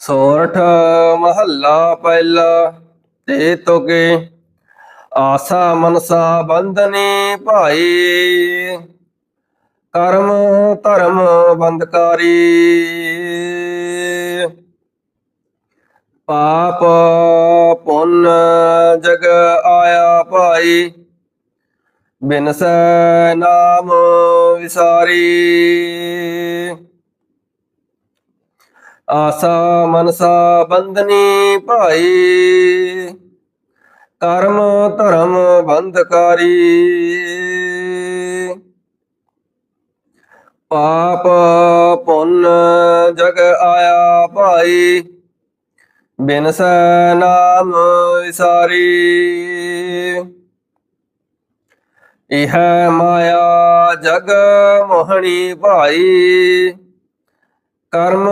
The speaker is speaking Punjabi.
ਸੋਰਠ ਮਹੱਲਾ ਪਹਿਲਾ, ਤੇ ਤੋਕੇ ਆਸਾ ਮਨਸਾ ਬੰਧਨੀ ਭਾਈ। ਕਰਮ ਧਰਮ ਬੰਦਕਾਰੀ ਪਾਪ ਪੁੰਨ ਜਗ ਆਇਆ ਭਾਈ। ਬਿਨਸੈ ਨਾਮ ਵਿਸਾਰੀ। ਆਸਾ ਮਨਸਾ ਬੰਧਨੀ ਭਾਈ। ਕਰਮ ਧਰਮ ਬੰਧਕਾਰੀ। ਪਾਪ ਪੁੰਨ ਜਗ ਆਇਆ ਭਾਈ। ਬਿਨਸੈ ਨਾਮ ਵਿਸਾਰੀ। ਇਹ ਮਾਇਆ ਜਗ ਮੋਹਣੀ ਭਾਈ। ਕਰਮ